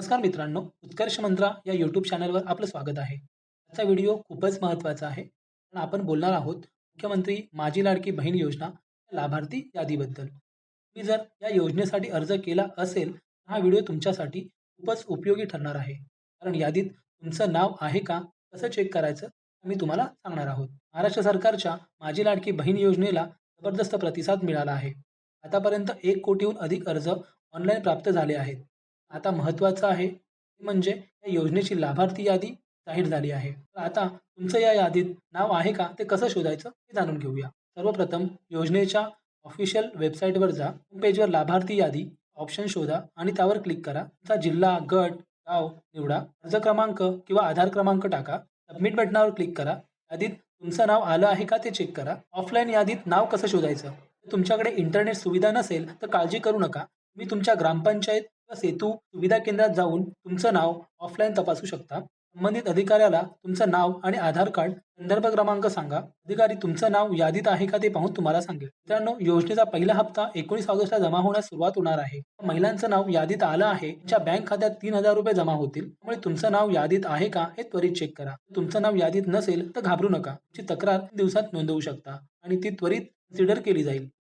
नमस्कार मित्रांनो उत्कर्ष मंत्रा या यूट्यूब चॅनलवर आपलं स्वागत आहे. आजचा व्हिडिओ खूपच महत्त्वाचा आहे. कारण आपण बोलणार आहोत मुख्यमंत्री माझी लाडकी बहीण योजना लाभार्थी यादीबद्दल. तुम्ही जर या योजनेसाठी अर्ज केला असेल तर हा व्हिडिओ तुमच्यासाठी खूपच उपयोगी ठरणार आहे. कारण यादीत तुमचं नाव आहे का कसं चेक करायचं मी तुम्हाला सांगणार आहोत. महाराष्ट्र सरकारच्या माझी लाडकी बहीण योजनेला जबरदस्त प्रतिसाद मिळाला आहे. आतापर्यंत एक कोटीहून अधिक अर्ज ऑनलाईन प्राप्त झाले आहेत. आता महत्त्वाचं आहे ते म्हणजे या योजनेची लाभार्थी यादी जाहीर झाली आहे. आता तुमचं या यादीत नाव आहे का? ते कसं शोधायचं हे जाणून घेऊया. सर्वप्रथम योजनेच्या ऑफिशियल वेबसाईटवर जा. पेजवर लाभार्थी यादी ऑप्शन शोधा आणि त्यावर क्लिक करा. तुमचा जिल्हा गट गाव निवडा अर्ज क्रमांक किंवा आधार क्रमांक टाका. सबमिट बटनावर क्लिक करा. यादीत तुमचं नाव आलं आहे का ते चेक करा. ऑफलाईन यादीत नाव कसं शोधायचं? तुमच्याकडे इंटरनेट सुविधा नसेल तर काळजी करू नका. तुम्ही तुमच्या ग्रामपंचायत सेतू सुविधा केंद्रात जाऊन तुमचं नाव ऑफलाईन तपासू शकता. संबंधित अधिकाऱ्याला तुमचं नाव आणि आधार कार्ड संदर्भ क्रमांक सांगा. अधिकारी तुमचं नाव यादीत आहे का ते पाहून तुम्हाला सांगेल. मित्रांनो योजनेचा पहिला हप्ता एकोणीस ऑगस्टला जमा होण्यास सुरुवात होणार आहे. महिलांचं नाव यादीत आलं आहे. त्यांच्या बँक खात्यात तीन हजार रुपये जमा होतील. त्यामुळे तुमचं नाव यादीत आहे का हे त्वरित चेक करा. तुमचं नाव यादीत नसेल तर घाबरू नका. तुमची तक्रार दिवसात नोंदवू शकता आणि ती त्वरित कन्सिडर केली जाईल.